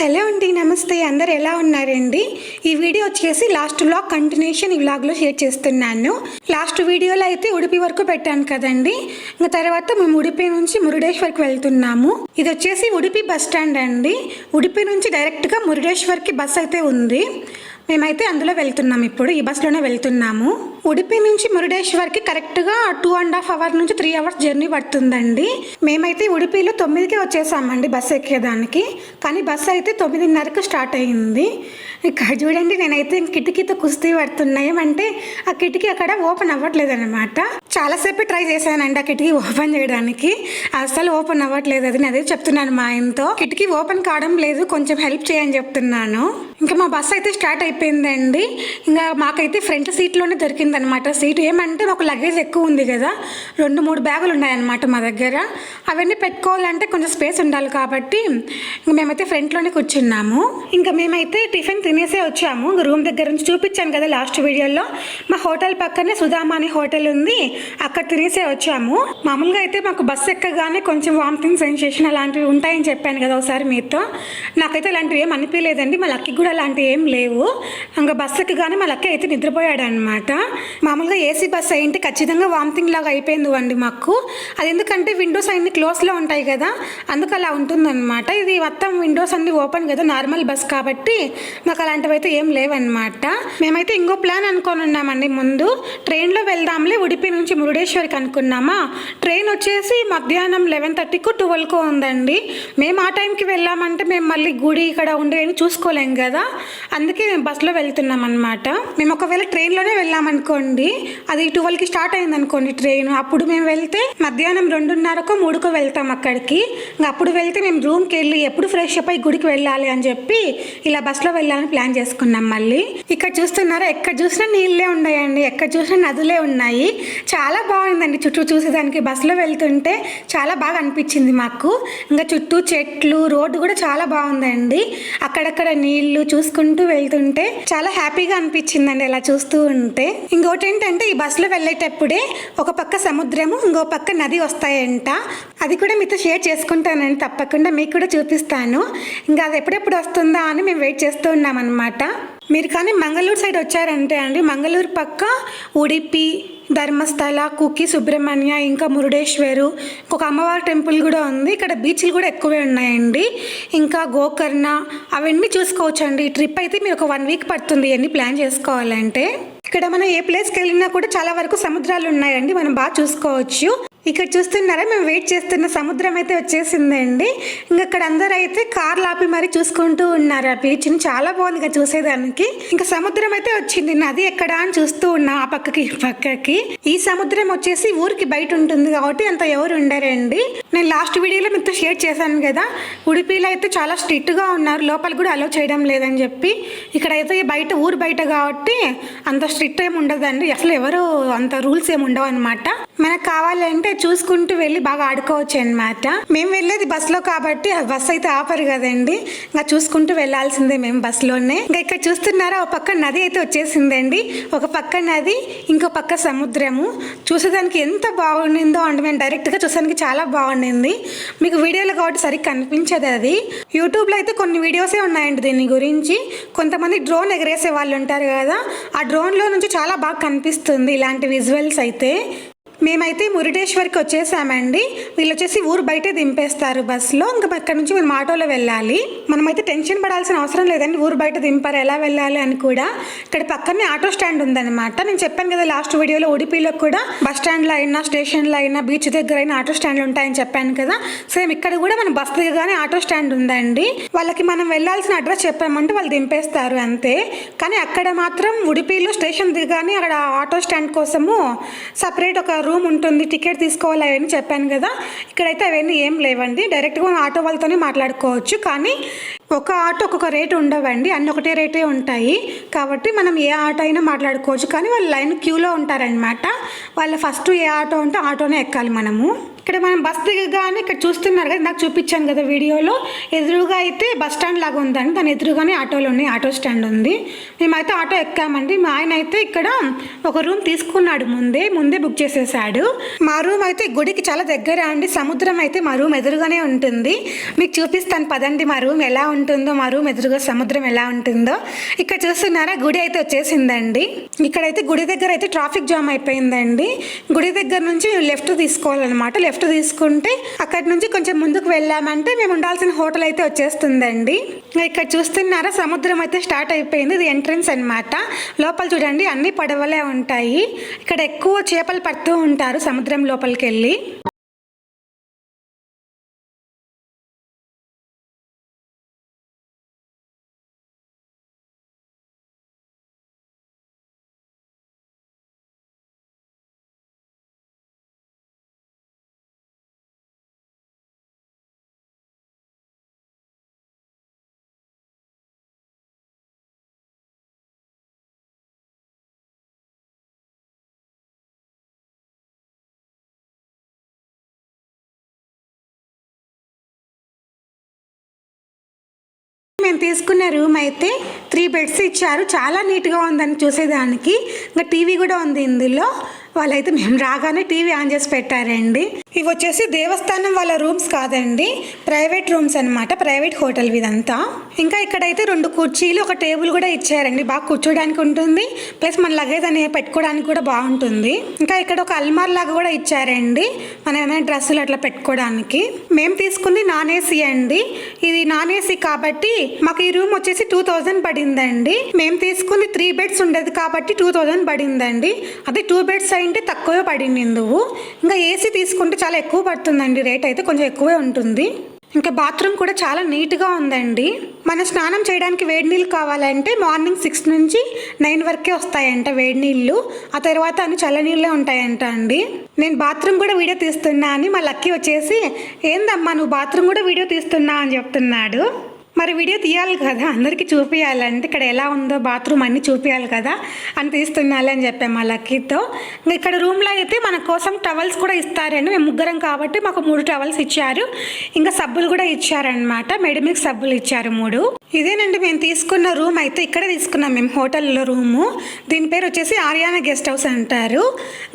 Hello అండి నమస్తే. అందరు ఎలా ఉన్నారండి? ఈ వీడియో వచ్చేసి లాస్ట్ వ్లాగ్ కంటిన్యూషన్ ఈ వ్లాగ్లో షేర్ చేస్తున్నాను. లాస్ట్ వీడియోలో అయితే ఉడిపి వరకు పెట్టాను కదండి. ఇంకా తర్వాత మేము ఉడిపి నుంచి మురుడేశ్వర్కి వెళ్తున్నాము. ఇది వచ్చేసి ఉడిపి బస్ స్టాండ్ అండి. ఉడిపి నుంచి డైరెక్ట్గా మురుడేశ్వర్కి బస్ అయితే ఉంది. మేమైతే అందులో వెళ్తున్నాం ఇప్పుడు ఈ బస్సులోనే వెళ్తున్నాము. ఉడిపి నుంచి మురుడేశ్వర్కి కరెక్ట్గా టూ అండ్ హాఫ్ అవర్ నుంచి త్రీ అవర్స్ జర్నీ పడుతుందండి. మేమైతే ఉడిపిలో తొమ్మిదికే వచ్చేసామండి బస్సు ఎక్కేదానికి. కానీ బస్సు అయితే తొమ్మిదిన్నరకు స్టార్ట్ అయ్యింది. ఇక్కడ చూడండి నేనైతే కిటికీతో కుస్తీ పడుతున్నాయి అంటే ఆ కిటికీ అక్కడ ఓపెన్ అవ్వట్లేదు అనమాట చాలాసేపు ట్రై చేశానండి ఆ కిటికీ ఓపెన్ చేయడానికి. అసలు ఓపెన్ అవ్వట్లేదు అది. నేను అదే చెప్తున్నాను మా ఆయనతో. కిటికీ ఓపెన్ కావడం లేదు కొంచెం హెల్ప్ చేయని చెప్తున్నాను. ఇంకా మా బస్సు అయితే స్టార్ట్ అయిపోయిందండి. ఇంకా మాకైతే ఫ్రంట్ సీట్లోనే దొరికిందనమాట. సీట్ ఏమంటే మాకు లగేజ్ ఎక్కువ ఉంది కదా. రెండు మూడు బ్యాగులు ఉన్నాయన్నమాట మా దగ్గర. అవన్నీ పెట్టుకోవాలంటే కొంచెం స్పేస్ ఉండాలి కాబట్టి ఇంక మేమైతే ఫ్రంట్లోనే కూర్చున్నాము. ఇంకా మేమైతే టిఫిన్ తినేసే వచ్చాము. రూమ్ దగ్గర నుంచి చూపించాను కదా లాస్ట్ వీడియోలో. మా హోటల్ పక్కనే సుధామా అనే హోటల్ ఉంది. అక్కడ తినేసే వచ్చాము. మామూలుగా అయితే మాకు బస్సు ఎక్కగానే కొంచెం వామిటింగ్ సెన్సేషన్ అలాంటివి ఉంటాయని చెప్పాను కదా ఒకసారి మీతో. నాకైతే అలాంటివి ఏం అనిపించలేదండి. మా లక్కీ కూడా అలాంటివి ఏం లేవు. ఇంకా బస్సుకి కానీ మా అక్క అయితే నిద్రపోయాడు అనమాట మామూలుగా ఏసీ బస్సు అయింటే ఖచ్చితంగా వామిటింగ్ లాగా అయిపోయింది అండి మాకు. అది ఎందుకంటే విండోస్ అన్ని క్లోజ్లో ఉంటాయి కదా అందుకు అలా ఉంటుందన్నమాట. ఇది మొత్తం విండోస్ అన్ని ఓపెన్ కదా నార్మల్ బస్ కాబట్టి మాకు అలాంటివి అయితే ఏం లేవన్నమాట. మేమైతే ఇంకో ప్లాన్ అనుకొని ఉన్నామండి ముందు. ట్రైన్లో వెళ్దాంలే ఉడిపి నుంచి మురుడేశ్వరికి అనుకున్నామా. ట్రైన్ వచ్చేసి మధ్యాహ్నం లెవెన్ థర్టీకు ట్వెల్వ్కు ఉందండి. మేము ఆ టైంకి వెళ్ళామంటే మేము మళ్ళీ గుడి ఇక్కడ ఉండేవి చూసుకోలేం కదా. అందుకే మేము బస్సులో వెళ్తున్నాం అనమాట మేము ఒకవేళ ట్రైన్లోనే వెళ్ళామనుకోండి అది ట్వెల్వ్కి స్టార్ట్ అయింది అనుకోండి ట్రైన్. అప్పుడు మేము వెళ్తే మధ్యాహ్నం రెండున్నరకో మూడుకో వెళ్తాం అక్కడికి. ఇంకా అప్పుడు వెళ్తే మేము రూమ్కి వెళ్ళి ఎప్పుడు ఫ్రెష్ అప్ అయి గుడికి వెళ్ళాలి అని చెప్పి ఇలా బస్సులో వెళ్ళాలని ప్లాన్ చేసుకున్నాం మళ్ళీ. ఇక్కడ చూస్తున్నారా? ఎక్కడ చూసినా నీళ్ళే ఉన్నాయండి. ఎక్కడ చూసినా నదులే ఉన్నాయి. చాలా బాగుందండి చుట్టూ చూసేదానికి. బస్సులో వెళ్తుంటే చాలా బాగా అనిపించింది మాకు. ఇంకా చుట్టూ చెట్లు రోడ్డు కూడా చాలా బాగుందండి. అక్కడక్కడ నీళ్ళు చూసుకుంటూ వెళ్తుంటే చాలా హ్యాపీగా అనిపించిందండి ఇలా చూస్తూ ఉంటే. ఇంకోటి ఏంటంటే ఈ బస్సులో వెళ్ళేటప్పుడే ఒక పక్క సముద్రము ఇంకో పక్క నది వస్తాయంట. అది కూడా మీతో షేర్ చేసుకుంటానండి తప్పకుండా మీకు కూడా చూపిస్తాను. ఇంకా అది ఎప్పుడెప్పుడు వస్తుందా అని మేము వెయిట్ చేస్తూ ఉన్నామన్నమాట. మీరు కానీ మంగళూరు సైడ్ వచ్చారంటే అండి మంగళూరు పక్క ఉడిపి ధర్మస్థల కుకి సుబ్రహ్మణ్య ఇంకా మురుడేశ్వరు ఒక అమ్మవారి టెంపుల్ కూడా ఉంది. ఇక్కడ బీచ్లు కూడా ఎక్కువే ఉన్నాయండి. ఇంకా గోకర్ణ అవన్నీ చూసుకోవచ్చండి. ఈ ట్రిప్ అయితే మీరు ఒక వన్ వీక్ పడుతుంది అన్ని ప్లాన్ చేసుకోవాలంటే. ఇక్కడ మనం ఏ ప్లేస్కి వెళ్ళినా కూడా చాలా వరకు సముద్రాలు ఉన్నాయండి. మనం బాగా చూసుకోవచ్చు. ఇక్కడ చూస్తున్నారా? మేము వెయిట్ చేస్తున్న సముద్రం అయితే వచ్చేసిందండి. ఇంకా అక్కడ అందరూ అయితే కార్లు ఆపి మరి చూసుకుంటూ ఉన్నారు. ఆ బీచ్ని చాలా బాగుంది ఇక చూసేదానికి. ఇంకా సముద్రం అయితే వచ్చింది. నది ఎక్కడ అని చూస్తూ ఉన్నా ఆ పక్కకి పక్కకి. ఈ సముద్రం వచ్చేసి ఊరికి బయట ఉంటుంది కాబట్టి అంత ఎవరు ఉండరండి. నేను లాస్ట్ వీడియోలో మీతో షేర్ చేశాను కదా. ఉడిపిలో అయితే చాలా స్ట్రిక్ట్గా ఉన్నారు. లోపల కూడా అలో చేయడం లేదని చెప్పి. ఇక్కడైతే బయట ఊరు బయట కాబట్టి అంత స్ట్రిక్ట్ ఏమి ఉండదండి. అసలు ఎవరు అంత రూల్స్ ఏమి ఉండవు అనమాట మనకు కావాలంటే చూసుకుంటూ వెళ్ళి బాగా ఆడుకోవచ్చు అనమాట మేము వెళ్ళేది బస్సులో కాబట్టి ఆ బస్ అయితే ఆపరు కదండి. ఇంకా చూసుకుంటూ వెళ్ళాల్సిందే మేము బస్సులోనే. ఇంకా ఇక్కడ చూస్తున్నారా ఒక పక్క నది అయితే వచ్చేసిందండి. ఒక పక్క నది ఇంకో పక్క సముద్రము. చూసేదానికి ఎంత బాగుండిందో అండి. మేము డైరెక్ట్గా చూసేదానికి చాలా బాగుండింది మీకు వీడియోలో కాబట్టి సరిగ్గా కనిపించదు అది. యూట్యూబ్లో అయితే కొన్ని వీడియోసే ఉన్నాయండి దీని గురించి. కొంతమంది డ్రోన్ ఎగరేసే వాళ్ళు ఉంటారు కదా ఆ డ్రోన్లో నుంచి చాలా బాగా కనిపిస్తుంది ఇలాంటి విజువల్స్ అయితే. మేమైతే మురుడేశ్వర్కి వచ్చేసామండి. వీళ్ళు వచ్చేసి ఊరు బయటే దింపేస్తారు బస్సులో. ఇంకా అక్కడ నుంచి మనం ఆటోలో వెళ్ళాలి. మనమైతే టెన్షన్ పడాల్సిన అవసరం లేదండి. ఊరు బయట దింపారు ఎలా వెళ్ళాలి అని కూడా. ఇక్కడ పక్కనే ఆటో స్టాండ్ ఉందన్నమాట. నేను చెప్పాను కదా లాస్ట్ వీడియోలో ఉడిపిలో కూడా బస్ స్టాండ్లో అయినా స్టేషన్లో అయినా బీచ్ దగ్గర అయినా ఆటో స్టాండ్లు ఉంటాయని చెప్పాను కదా. సేమ్ ఇక్కడ కూడా మన బస్ దిగగానే ఆటో స్టాండ్ ఉందండి. వాళ్ళకి మనం వెళ్ళాల్సిన అడ్రస్ చెప్పామంటే వాళ్ళు దింపేస్తారు అంతే. కానీ అక్కడ మాత్రం ఉడిపిలో స్టేషన్ దిగగానే అక్కడ ఆటో స్టాండ్ కోసము సపరేట్ ఒక రూమ్ ఉంటుంది టికెట్ తీసుకోవాలి అవన్నీ చెప్పాను కదా. ఇక్కడైతే అవన్నీ ఏం లేవండి. డైరెక్ట్గా మనం ఆటో వాళ్ళతోనే మాట్లాడుకోవచ్చు. కానీ ఒక ఆటో ఒక్కొక్క రేటు ఉండవండి. అన్ని ఒకటే రేటే ఉంటాయి. కాబట్టి మనం ఏ ఆటో అయినా మాట్లాడుకోవచ్చు. కానీ వాళ్ళు లైన్ క్యూలో ఉంటారనమాట వాళ్ళు ఫస్ట్ ఏ ఆటో ఉంటే ఆటోనే ఎక్కాలి మనము. ఇక్కడ మనం బస్ దిగగానే ఇక్కడ చూస్తున్నారు కదా నాకు చూపించాను కదా వీడియోలో. ఎదురుగా అయితే బస్ స్టాండ్ లాగా ఉందండి. దాని ఎదురుగానే ఆటోలు ఉన్నాయి. ఆటో స్టాండ్ ఉంది. మేమైతే ఆటో ఎక్కామండి. మా ఆయన అయితే ఇక్కడ ఒక రూమ్ తీసుకున్నాడు ముందే ముందే బుక్ చేసేసాడు. మా రూమ్ అయితే గుడికి చాలా దగ్గర అండి. సముద్రం అయితే మా రూమ్ ఎదురుగానే ఉంటుంది. మీకు చూపిస్తాను పదండి మా రూమ్ ఎలా ఉంటుందో మా రూమ్ ఎదురుగా సముద్రం ఎలా ఉంటుందో. ఇక్కడ చూస్తున్నారా గుడి అయితే వచ్చేసిందండి. ఇక్కడైతే గుడి దగ్గర అయితే ట్రాఫిక్ జామ్ అయిపోయిందండి. గుడి దగ్గర నుంచి లెఫ్ట్ తీసుకోవాలన్నమాట. లెఫ్ట్ తీసుకుంటే అక్కడి నుంచి కొంచెం ముందుకు వెళ్ళామంటే మేము ఉండాల్సిన హోటల్ అయితే వచ్చేస్తుందండి. ఇక్కడ చూస్తున్నారా సముద్రం అయితే స్టార్ట్ అయిపోయింది. ఇది ఎంట్రన్స్ అన్నమాట. లోపల చూడండి అన్ని పడవలే ఉంటాయి. ఇక్కడ ఎక్కువ చేపలు పడుతూ ఉంటారు సముద్రం లోపలికి వెళ్ళి మేము తీసుకున్న రూమ్ అయితే త్రీ బెడ్స్ ఇచ్చారు. చాలా నీట్గా ఉందని చూసేదానికి. ఇంకా టీవీ కూడా ఉంది ఇందులో. వాళ్ళైతే మేము రాగానే టీవీ ఆన్ చేసి పెట్టారండి. ఇవి వచ్చేసి దేవస్థానం వాళ్ళ రూమ్స్ కాదండి. ప్రైవేట్ రూమ్స్ అన్నమాట. ప్రైవేట్ హోటల్ ఇదంతా ఇంకా ఇక్కడైతే రెండు కుర్చీలు ఒక టేబుల్ కూడా ఇచ్చారండి. బాగా కూర్చోడానికి ఉంటుంది. ప్లస్ మన లగేజ్ అనేది పెట్టుకోవడానికి కూడా బాగుంటుంది. ఇంకా ఇక్కడ ఒక అల్మార్ లాగా కూడా ఇచ్చారండి. మనం ఏమైనా డ్రెస్సులు అట్లా పెట్టుకోవడానికి. మేము తీసుకుంది నాన్ ఏసీ అండి. ఇది నాన్ ఏసీ కాబట్టి మాకు ఈ రూమ్ వచ్చేసి టూ థౌజండ్ పడిందండి. మేము తీసుకుంది త్రీ బెడ్స్ ఉండేది కాబట్టి టూ థౌజండ్ పడిందండి. అదే టూ బెడ్స్ అయింటే తక్కువే పడింది నువ్వు ఇంకా ఏసీ తీసుకుంటే చాలా ఎక్కువ పడుతుందండి. రేట్ అయితే కొంచెం ఎక్కువే ఉంటుంది. ఇంకా బాత్రూమ్ కూడా చాలా నీట్గా ఉందండి. మన స్నానం చేయడానికి వేడి నీళ్ళు కావాలంటే మార్నింగ్ సిక్స్ నుంచి నైన్ వరకే వస్తాయంట వేడి నీళ్ళు. ఆ తర్వాత అన్ని చల్ల నీళ్ళే ఉంటాయంట అండి. నేను బాత్రూమ్ కూడా వీడియో తీస్తున్నా అని మా లక్కీ వచ్చేసి ఏందమ్మా నువ్వు బాత్రూమ్ కూడా వీడియో తీస్తున్నా అని చెప్తున్నాడు. మరి వీడియో తీయాలి కదా అందరికీ చూపించాలంటే ఇక్కడ ఎలా ఉందో బాత్రూమ్ అన్నీ చూపించాలి కదా అని తీస్తున్నాలి అని చెప్పాము మా లక్కీతో. ఇక్కడ రూమ్లో అయితే మన కోసం టవల్స్ కూడా ఇస్తారండి మేము ముగ్గురం కాబట్టి మాకు మూడు టవల్స్ ఇచ్చారు. ఇంకా సబ్బులు కూడా ఇచ్చారనమాట మెడిమిక్ సబ్బులు ఇచ్చారు మూడు. ఇదేనండి మేము తీసుకున్న రూమ్ అయితే ఇక్కడే తీసుకున్నాం మేము హోటల్లో రూము. దీని పేరు వచ్చేసి ఆర్యానా గెస్ట్ హౌస్ అంటారు.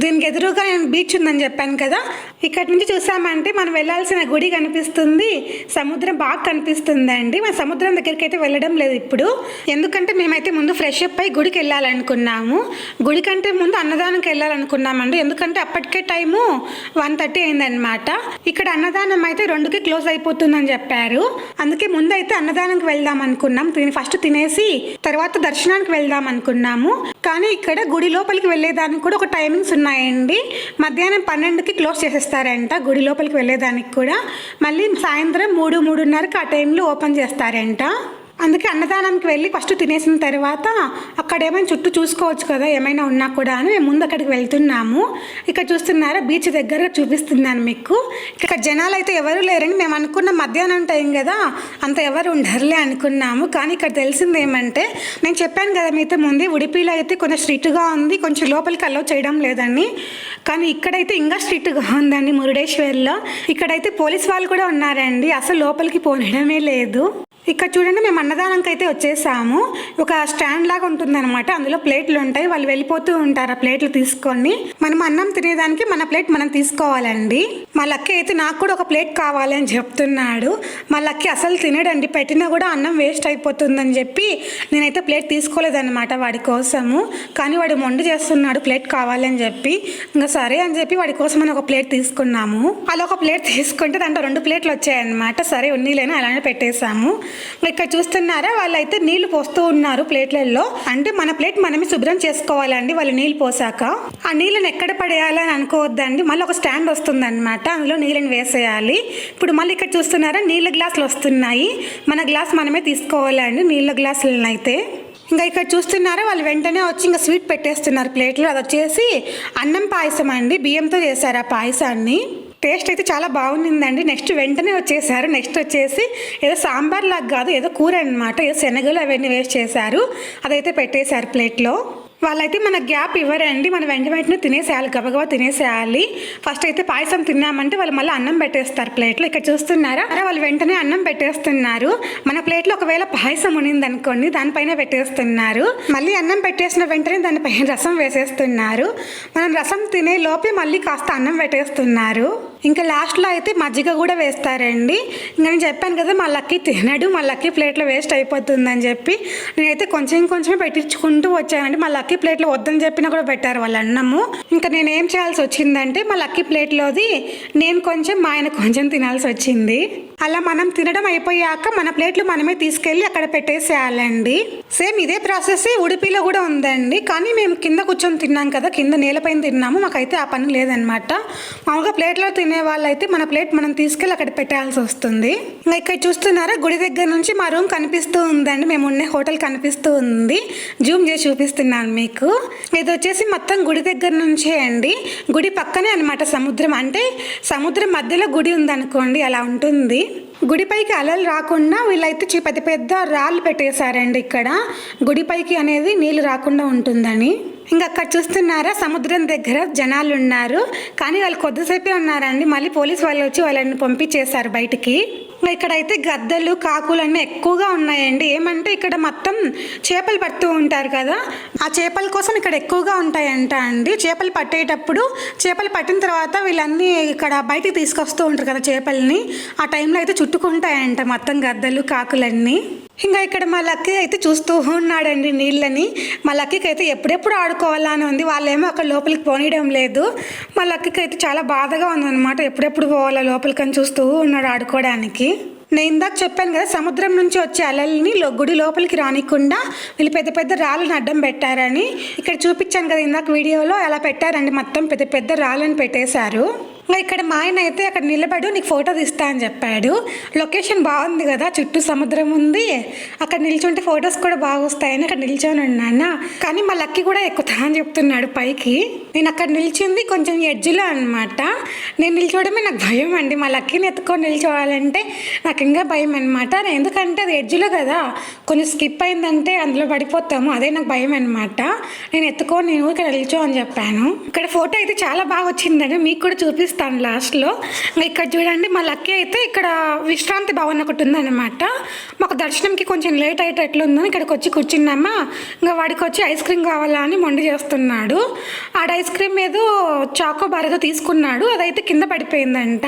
దీనికి ఎదురుగా నేను బీచ్ ఉందని చెప్పాను కదా. ఇక్కడ నుంచి చూసామంటే మనం వెళ్ళాల్సిన గుడి కనిపిస్తుంది. సముద్రం బాగా కనిపిస్తుందండి. మన సముద్రం దగ్గరికి అయితే వెళ్ళడం లేదు ఇప్పుడు. ఎందుకంటే మేమైతే ముందు ఫ్రెష్ అప్ అయి గుడికి వెళ్ళాలనుకున్నాము. గుడి కంటే ముందు అన్నదానంకి వెళ్ళాలనుకున్నామండి. ఎందుకంటే అప్పటికే టైము వన్ థర్టీ అయిందనమాట ఇక్కడ అన్నదానం అయితే రెండుకి క్లోజ్ అయిపోతుందని చెప్పారు. అందుకే ముందు అయితే అన్నదానంకి వెళ్దాం అనుకున్నాం. తిని ఫస్ట్ తినేసి తర్వాత దర్శనానికి వెళ్దాం అనుకున్నాము. కానీ ఇక్కడ గుడి లోపలికి వెళ్ళేదానికి కూడా ఒక టైమింగ్స్ ఉన్నాయండి. మధ్యాహ్నం పన్నెండుకి క్లోజ్ చేసేస్తారంట గుడి లోపలికి వెళ్ళేదానికి కూడా. మళ్ళీ సాయంత్రం మూడు మూడున్నరకి ఆ టైంలో ఓపెన్ చేస్తారంట. అందుకే అన్నదానానికి వెళ్ళి ఫస్ట్ తినేసిన తర్వాత అక్కడ ఏమైనా చుట్టూ చూసుకోవచ్చు కదా ఏమైనా ఉన్నా కూడా అని మేము ముందు అక్కడికి వెళ్తున్నాము. ఇక్కడ చూస్తున్నారా బీచ్ దగ్గర చూపిస్తున్నాను మీకు. ఇక్కడ జనాలు అయితే ఎవరు లేరని మేము అనుకున్న మధ్యాహ్నం టైం కదా అంత ఎవరు ఉండరులే అనుకున్నాము. కానీ ఇక్కడ తెలిసింది ఏమంటే నేను చెప్పాను కదా మీతో ముందే ఉడిపిలో అయితే కొంచెం స్ట్రిక్ట్గా ఉంది కొంచెం లోపలికి అలో చేయడం లేదని. కానీ ఇక్కడైతే ఇంకా స్ట్రిక్ట్గా ఉందండి మురుడేశ్వర్లో. ఇక్కడైతే పోలీస్ వాళ్ళు కూడా ఉన్నారండి అసలు లోపలికి పోనడమే లేదు. ఇక్కడ చూడండి మేము అన్నదానంకి అయితే వచ్చేసాము. ఒక స్టాండ్ లాగా ఉంటుందన్నమాట. అందులో ప్లేట్లు ఉంటాయి. వాళ్ళు వెళ్ళిపోతూ ఉంటారు ఆ ప్లేట్లు తీసుకొని. మనం అన్నం తినేదానికి మన ప్లేట్ మనం తీసుకోవాలండి. మా లక్కి అయితే నాకు కూడా ఒక ప్లేట్ కావాలి అని చెప్తున్నాడు. మా లక్కి అసలు తినడండి. పెట్టినా కూడా అన్నం వేస్ట్ అయిపోతుందని చెప్పి నేనైతే ప్లేట్ తీసుకోలేదన్నమాట వాడి కోసము. కానీ వాడు మొండి చేస్తున్నాడు ప్లేట్ కావాలని చెప్పి. ఇంకా సరే అని చెప్పి వాడి కోసం అని ఒక ప్లేట్ తీసుకున్నాము. అలా ఒక ప్లేట్ తీసుకుంటే దాంట్లో రెండు ప్లేట్లు వచ్చాయన్నమాట. సరే ఉన్నీలేని? అలానే పెట్టేశాము ఇక్కడ చూస్తున్నారా? వాళ్ళైతే నీళ్ళు పోస్తూ ఉన్నారు ప్లేట్లలో. అంటే మన ప్లేట్ మనమే శుభ్రం చేసుకోవాలండి వాళ్ళు నీళ్ళు పోసాక. ఆ నీళ్ళని ఎక్కడ పడేయాలని అనుకోవద్దండి. మళ్ళీ ఒక స్టాండ్ వస్తుంది అనమాట అందులో నీళ్ళని వేసేయాలి. ఇప్పుడు మళ్ళీ ఇక్కడ చూస్తున్నారా? నీళ్ళ గ్లాసులు వస్తున్నాయి. మన గ్లాస్ మనమే తీసుకోవాలండి నీళ్ళ గ్లాసులను అయితే. ఇంకా ఇక్కడ చూస్తున్నారా? వాళ్ళు వెంటనే వచ్చి ఇంకా స్వీట్ పెట్టేస్తున్నారు ప్లేట్లో. అది వచ్చేసి అన్నం పాయసం అండి. బియ్యంతో చేశారు ఆ పాయసాన్ని. టేస్ట్ అయితే చాలా బాగుండిందండి. నెక్స్ట్ వెంటనే వచ్చేసారు. నెక్స్ట్ వచ్చేసి ఏదో సాంబార్ లాగా కాదు ఏదో కూర అనమాట ఏదో శనగలు అవన్నీ వేస్ట్ చేశారు. అదైతే పెట్టేశారు ప్లేట్లో. వాళ్ళైతే మన గ్యాప్ ఇవ్వరండి. మన వెంట వెంటనే తినేసేయాలి గబగబా తినేసేయాలి. ఫస్ట్ అయితే పాయసం తిన్నామంటే వాళ్ళు మళ్ళీ అన్నం పెట్టేస్తారు ప్లేట్లో. ఇక్కడ చూస్తున్నారా? వాళ్ళు వెంటనే అన్నం పెట్టేస్తున్నారు. మన ప్లేట్లో ఒకవేళ పాయసం ఉనింది అనుకోండి దానిపైన పెట్టేస్తున్నారు. మళ్ళీ అన్నం పెట్టేసిన వెంటనే దానిపైన రసం వేసేస్తున్నారు. మనం రసం తినే లోపే మళ్ళీ కాస్త అన్నం పెట్టేస్తున్నారు. ఇంకా లాస్ట్లో అయితే మజ్జిగ కూడా వేస్తారండి. ఇంకా నేను చెప్పాను కదా మా లక్కీ తినడు మా లక్కీ ప్లేట్లో వేస్ట్ అయిపోతుందని చెప్పి. నేనైతే కొంచెం కొంచెమే పెట్టించుకుంటూ వచ్చానండి. మా లక్కీ ప్లేట్లో వద్దని చెప్పినా కూడా పెట్టారు వాళ్ళ అన్నము. ఇంకా నేను ఏం చేయాల్సి వచ్చిందంటే మా లక్కీ ప్లేట్లోది నేను కొంచెం మా ఆయన కొంచెం తినాల్సి వచ్చింది. అలా మనం తినడం అయిపోయాక మన ప్లేట్లు మనమే తీసుకెళ్ళి అక్కడ పెట్టేసేయాలండి. సేమ్ ఇదే ప్రాసెస్ ఉడిపిలో కూడా ఉందండి. కానీ మేము కింద కూర్చొని తిన్నాం కదా కింద నేలపైన తిన్నాము మాకైతే ఆ పని లేదనమాట మామూలుగా ప్లేట్లో తినే వాళ్ళైతే మన ప్లేట్ మనం తీసుకెళ్ళి అక్కడ పెట్టాల్సి వస్తుంది. ఇంకా ఇక్కడ చూస్తున్నారా గుడి దగ్గర నుంచి మా రూమ్ కనిపిస్తూ ఉందండి. మేము ఉండే హోటల్ కనిపిస్తూ ఉంది. జూమ్ చేసి చూపిస్తున్నాను మీకు. ఇది వచ్చేసి మొత్తం గుడి దగ్గర నుంచే అండి. గుడి పక్కనే అన్నమాట సముద్రం. అంటే సముద్రం మధ్యలో గుడి ఉందనుకోండి అలా ఉంటుంది. గుడిపైకి అలలు రాకుండా వీళ్ళైతే చి- పెద్ద పెద్ద రాళ్ళు పెట్టేశారండి ఇక్కడ. గుడిపైకి అనేది నీళ్ళు రాకుండా ఉంటుందని. ఇంకా అక్కడ చూస్తున్నారా? సముద్రం దగ్గర జనాలు ఉన్నారు. కానీ వాళ్ళు కొద్దిసేపే ఉన్నారండి. మళ్ళీ పోలీస్ వాళ్ళు వచ్చి వాళ్ళని పంపించేశారు బయటికి. ఇక్కడైతే గద్దలు కాకులు అన్నీ ఎక్కువగా ఉన్నాయండి. ఏమంటే ఇక్కడ మొత్తం చేపలు పడుతూ ఉంటారు కదా ఆ చేపల కోసం ఇక్కడ ఎక్కువగా ఉంటాయంట అండి. చేపలు పట్టేటప్పుడు చేపలు పట్టిన తర్వాత వీళ్ళన్నీ ఇక్కడ బయటికి తీసుకొస్తూ ఉంటారు కదా చేపల్ని. ఆ టైంలో అయితే చుట్టుకుంటాయంట మొత్తం గద్దలు కాకులన్నీ. ఇంకా ఇక్కడ మా లక్కీ అయితే చూస్తూ ఉన్నాడండి నీళ్ళని. మా లక్కీకి అయితే ఎప్పుడెప్పుడు ఆడుకోవాలా అని ఉంది. వాళ్ళేమో అక్కడ లోపలికి పోనీయడం లేదు. మా లక్కీకి అయితే చాలా బాధగా ఉందన్నమాట. ఎప్పుడెప్పుడు పోవాలా లోపలికి అని చూస్తూ ఉన్నాడు ఆడుకోవడానికి. నేను ఇందాక చెప్పాను కదా సముద్రం నుంచి వచ్చే అలల్ని గుడి లోపలికి రానికుండా వీళ్ళు పెద్ద పెద్ద రాళ్ళని అడ్డం పెట్టారని ఇక్కడ చూపించాను కదా ఇందాక వీడియోలో. అలా పెట్టారండి. మొత్తం పెద్ద పెద్ద రాళ్ళని పెట్టేశారు. ఇంకా ఇక్కడ మా ఆయన అయితే అక్కడ నిలబడు నీకు ఫోటో తీస్తా అని చెప్పాడు. లొకేషన్ బాగుంది కదా చుట్టూ సముద్రం ఉంది. అక్కడ నిల్చుంటే ఫొటోస్ కూడా బాగా వస్తాయని అక్కడ నిల్చొని ఉన్నాను. కానీ మా లక్కీ కూడా ఎక్కుతా అని చెప్తున్నాడు పైకి. నేను అక్కడ నిల్చింది కొంచెం ఎడ్జ్లో అనమాట నేను నిల్చోవడమే నాకు భయం అండి. మా లక్కీని ఎత్తుకొని నిల్చోవాలంటే నాకు ఇంకా భయం అనమాట ఎందుకంటే అది ఎడ్జ్లో కదా కొంచెం స్కిప్ అయిందంటే అందులో పడిపోతాము. అదే నాకు భయం అనమాట నేను ఎత్తుకొని నేను ఇక్కడ నిల్చో అని చెప్పాను. ఇక్కడ ఫోటో అయితే చాలా బాగా వచ్చిందండి. మీకు కూడా చూపిస్తాను లాస్ట్లో. ఇక్కడ చూడండి మా లక్కీ అయితే ఇక్కడ విశ్రాంతి భవన్ ఒకటి ఉందన్నమాట. మాకు దర్శనంకి కొంచెం లేట్ అయ్యేటట్లు ఉందని ఇక్కడికి వచ్చి కూర్చున్నామా. ఇంకా వాడికి వచ్చి ఐస్ క్రీమ్ కావాలా అని మొండి చేస్తున్నాడు. ఆడ ఐస్ క్రీమ్ ఏదో చాకో బార్ ఏదో తీసుకున్నాడు. అదైతే కింద పడిపోయిందంట.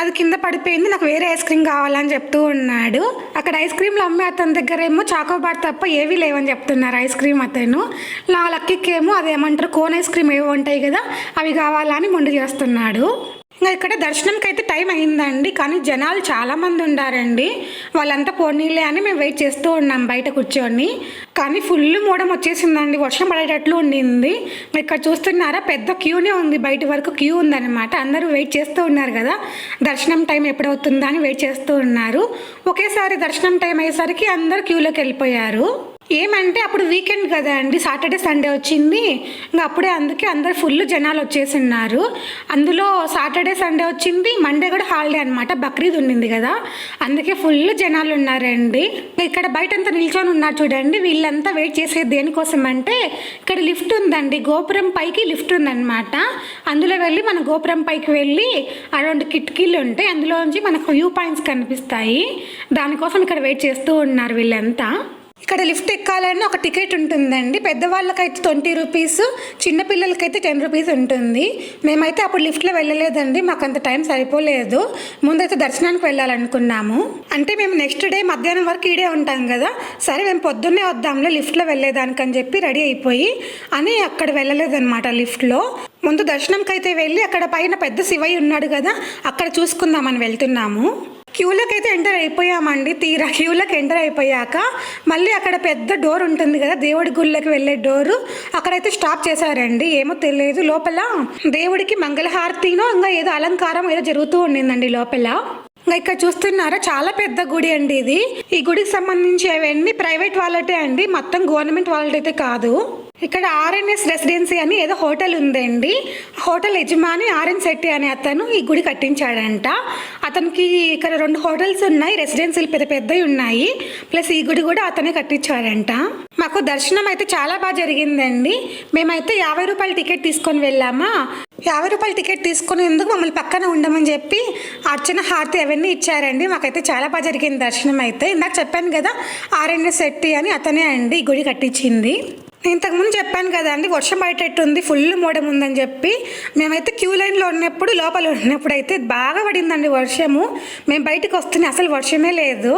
అది కింద పడిపోయింది నాకు వేరే ఐస్ క్రీమ్ కావాలని చెప్తూ ఉన్నాడు. అక్కడ ఐస్ క్రీమ్లు అమ్మే అతని దగ్గర ఏమో చాకోబార్ తప్ప ఏవీ లేవని చెప్తున్నారు ఐస్ క్రీమ్ అతను. నా లక్కీకి ఏమో అదేమంటారు కోన్ ఐస్ క్రీమ్ ఏవో ఉంటాయి కదా అవి కావాలని మొండి చేస్తున్నాడు. ఇంకా ఇక్కడ దర్శనంకి అయితే టైం అయిందండి కానీ జనాలు చాలామంది ఉండారండి. వాళ్ళంతా పోనీలే అని మేము వెయిట్ చేస్తూ ఉన్నాం బయట కూర్చొని. కానీ ఫుల్ మూడం వచ్చేసిందండి వర్షం పడేటట్లు ఉండింది. ఇక్కడ చూస్తున్నారా పెద్ద క్యూనే ఉంది బయట వరకు క్యూ ఉందన్నమాట. అందరూ వెయిట్ చేస్తూ ఉన్నారు కదా దర్శనం టైం ఎప్పుడవుతుందా అని వెయిట్ చేస్తూ ఉన్నారు. ఒకేసారి దర్శనం టైం అయ్యేసరికి అందరు క్యూలోకి వెళ్ళిపోయారు. ఏమంటే అప్పుడు వీకెండ్ కదా అండి. సాటర్డే సండే వచ్చింది. ఇంకా అప్పుడే అందుకే అందరు ఫుల్ జనాలు వచ్చేసిన్నారు అందులో సాటర్డే సండే వచ్చింది. మండే కూడా హాలిడే అనమాట బక్రీద్ ఉండింది కదా. అందుకే ఫుల్ జనాలు ఉన్నారండి. ఇక్కడ బయట అంతా నిల్చొని ఉన్నారు చూడండి. వీళ్ళంతా వెయిట్ చేసేది దేనికోసం అంటే ఇక్కడ లిఫ్ట్ ఉందండి. గోపురం పైకి లిఫ్ట్ ఉందన్నమాట. అందులో వెళ్ళి మన గోపురం పైకి వెళ్ళి అరౌండ్ కిటికీలు ఉంటాయి. అందులోంచి మనకు వ్యూ పాయింట్స్ కనిపిస్తాయి. దానికోసం ఇక్కడ వెయిట్ చేస్తూ ఉన్నారు వీళ్ళంతా. ఇక్కడ లిఫ్ట్ ఎక్కాలని ఒక టికెట్ ఉంటుందండి. పెద్దవాళ్ళకైతే ట్వంటీ రూపీస్ చిన్నపిల్లలకైతే టెన్ రూపీస్ ఉంటుంది. మేమైతే అప్పుడు లిఫ్ట్లో వెళ్ళలేదండి. మాకు అంత టైం సరిపోలేదు. ముందైతే దర్శనానికి వెళ్ళాలనుకున్నాము. అంటే మేము నెక్స్ట్ డే మధ్యాహ్నం వరకు ఈడే ఉంటాం కదా. సరే మేము పొద్దున్నే వద్దాంలే లిఫ్ట్లో వెళ్ళేదానికి అని చెప్పి రెడీ అయిపోయి అని అక్కడ వెళ్ళలేదన్నమాట లిఫ్ట్లో. ముందు దర్శనంకి అయితే వెళ్ళి అక్కడ పైన పెద్ద శివయ్య ఉన్నాడు కదా అక్కడ చూసుకుందామని వెళ్తున్నాము. క్యూలోకి అయితే ఎంటర్ అయిపోయామండి. తీరా క్యూలోకి ఎంటర్ అయిపోయాక మళ్ళీ అక్కడ పెద్ద డోర్ ఉంటుంది కదా దేవుడి గుళ్ళకి వెళ్ళే డోరు. అక్కడైతే స్టాప్ చేశారండి. ఏమో తెలియదు. లోపల దేవుడికి మంగళహారతినో ఇంకా ఏదో అలంకారం ఏదో జరుగుతూ ఉండిందండి లోపల. ఇంకా ఇక్కడ చూస్తున్నారా? చాలా పెద్ద గుడి అండి ఇది. ఈ గుడికి సంబంధించి అవన్నీ ప్రైవేట్ వాళ్ళటే అండి. మొత్తం గవర్నమెంట్ వాళ్ళైతే కాదు. ఇక్కడ ఆర్ఎన్ఎస్ రెసిడెన్సీ అని ఏదో హోటల్ ఉందండి. హోటల్ యజమాని ఆర్ఎన్ శెట్టి అనే అతను ఈ గుడి కట్టించాడంట. అతనికి ఇక్కడ రెండు హోటల్స్ ఉన్నాయి రెసిడెన్సీలు పెద్ద పెద్దవి ఉన్నాయి. ప్లస్ ఈ గుడి కూడా అతనే కట్టించాడంట. మాకు దర్శనం అయితే చాలా బాగా జరిగిందండి. మేమైతే యాభై రూపాయల టికెట్ తీసుకొని వెళ్ళామా? యాభై రూపాయల టికెట్ తీసుకునేందుకు మమ్మల్ని పక్కన ఉండమని చెప్పి అర్చన హారతి అవన్నీ ఇచ్చారండి. మాకైతే చాలా బాగా జరిగింది దర్శనం అయితే. ఇందాక చెప్పాను కదా ఆర్ఎన్ఎస్ శెట్టి అని అతనే అండి ఈ గుడి కట్టించింది. ఇంతకుముందు చెప్పాను కదా అండి వర్షం ఉంది ఫుల్ మోడం ఉందని చెప్పి. మేమైతే క్యూ లైన్లో ఉన్నప్పుడు లోపల ఉన్నప్పుడు అయితే బాగా పడిందండి వర్షము. మేము బయటకు వస్తేనే అసలు వర్షమే లేదు.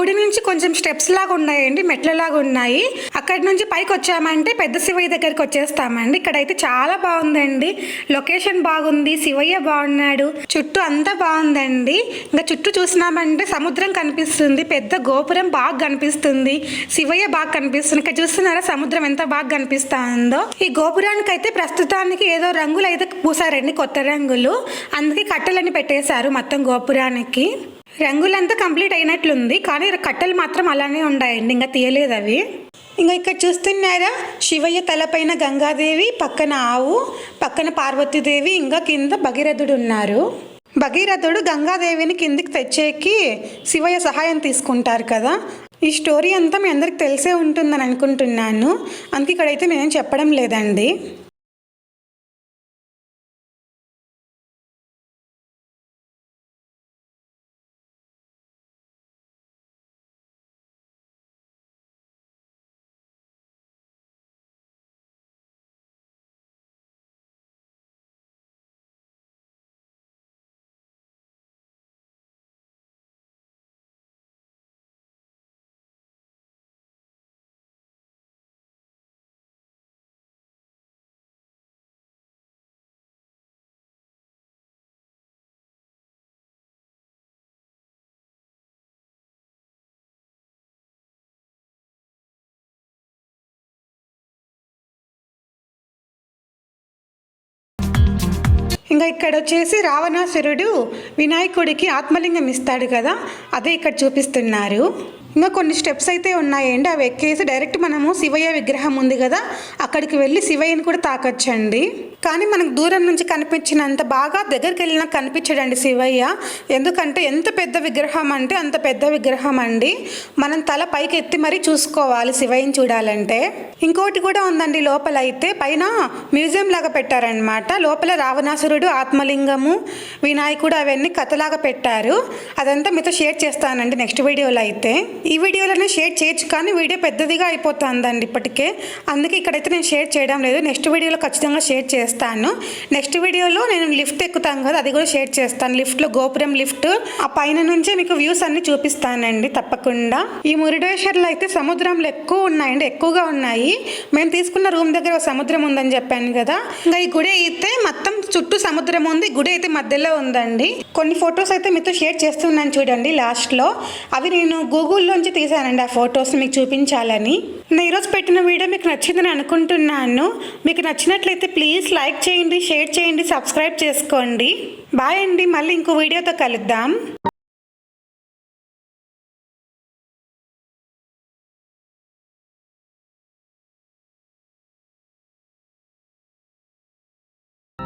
గుడి నుంచి కొంచెం స్టెప్స్ లాగా ఉన్నాయండి మెట్ల లాగా ఉన్నాయి. అక్కడి నుంచి పైకి వచ్చామంటే పెద్ద శివయ్య దగ్గరికి వచ్చేస్తామండి. ఇక్కడైతే చాలా బాగుందండి. లొకేషన్ బాగుంది శివయ్య బాగున్నాడు. చుట్టూ అంతా బాగుందండి. ఇంకా చుట్టూ చూసినామంటే సముద్రం కనిపిస్తుంది పెద్ద గోపురం బాగా కనిపిస్తుంది. శివయ్య బాగా కనిపిస్తుంది. ఇక్కడ చూస్తున్నారా సముద్రం ఎంత బాగా కనిపిస్తుందో? ఈ గోపురానికి అయితే ప్రస్తుతానికి ఏదో రంగులు అయితే పూసారండి కొత్త రంగులు. అందుకే కట్టెలని పెట్టేశారు మొత్తం గోపురానికి. రంగులంతా కంప్లీట్ అయినట్లుంది కానీ కట్టెలు మాత్రం అలానే ఉన్నాయండి ఇంకా తీయలేదు అవి. ఇంకా ఇక్కడ చూస్తున్నారా శివయ్య తలపైన గంగాదేవి పక్కన ఆవు పక్కన పార్వతీదేవి ఇంకా కింద భగీరథుడు ఉన్నారు. భగీరథుడు గంగాదేవిని కిందికి తెచ్చేకి శివయ్య సహాయం తీసుకుంటారు కదా. ఈ స్టోరీ అంతా మీ అందరికి తెలిసే ఉంటుందని అనుకుంటున్నాను. అందుకే ఇక్కడైతే నేనేం చెప్పడం లేదండి. ఇంకా ఇక్కడ వచ్చేసి రావణాసురుడు వినాయకుడికి ఆత్మలింగం ఇస్తాడు కదా అదే ఇక్కడ చూపిస్తున్నారు. ఇంకా కొన్ని స్టెప్స్ అయితే ఉన్నాయండి. అవి ఎక్కేసి డైరెక్ట్ మనము శివయ్య విగ్రహం ఉంది కదా అక్కడికి వెళ్ళి శివయ్యని కూడా తాకొచ్చండి. కానీ మనకు దూరం నుంచి కనిపించినంత బాగా దగ్గరికి వెళ్ళినా కనిపించడండి శివయ్య. ఎందుకంటే ఎంత పెద్ద విగ్రహం అంటే అంత పెద్ద విగ్రహం అండి. మనం తల పైకి ఎత్తి మరీ చూసుకోవాలి శివయ్యని చూడాలంటే. ఇంకోటి కూడా ఉందండి లోపల అయితే పైన మ్యూజియం లాగా పెట్టారనమాట లోపల రావణాసురుడు ఆత్మలింగము వినాయకుడు అవన్నీ కథలాగా పెట్టారు. అదంతా మీతో షేర్ చేస్తానండి నెక్స్ట్ వీడియోలో అయితే. ఈ వీడియోలోనే షేర్ చేయొచ్చు కానీ వీడియో పెద్దదిగా అయిపోతుందండి ఇప్పటికే. అందుకే ఇక్కడైతే నేను షేర్ చేయడం లేదు. నెక్స్ట్ వీడియోలో ఖచ్చితంగా షేర్ చేస్తాను. నెక్స్ట్ వీడియోలో నేను లిఫ్ట్ ఎక్కుతాను కదా అది కూడా షేర్ చేస్తాను. లిఫ్ట్లో గోపురం లిఫ్ట్. ఆ పైన నుంచే మీకు వ్యూస్ అన్ని చూపిస్తానండి తప్పకుండా. ఈ మురుడేశ్వర్లు అయితే సముద్రంలో ఎక్కువ ఉన్నాయండి ఎక్కువగా ఉన్నాయి. మేము తీసుకున్న రూమ్ దగ్గర ఒక సముద్రం ఉందని చెప్పాను కదా. ఇంకా ఈ గుడి అయితే మొత్తం చుట్టూ సముద్రం ఉంది. గుడి అయితే మధ్యలో ఉందండి. కొన్ని ఫొటోస్ అయితే మీతో షేర్ చేస్తున్నాను చూడండి లాస్ట్లో. అవి నేను నుంచి తీశానండి ఆ ఫొటోస్ని మీకు చూపించాలని. నేను ఈరోజు పెట్టిన వీడియో మీకు నచ్చిందని అనుకుంటున్నాను. మీకు నచ్చినట్లయితే ప్లీజ్ లైక్ చేయండి షేర్ చేయండి సబ్స్క్రైబ్ చేసుకోండి. బాయ్ అండి మళ్ళీ ఇంకో వీడియోతో కలుద్దాం.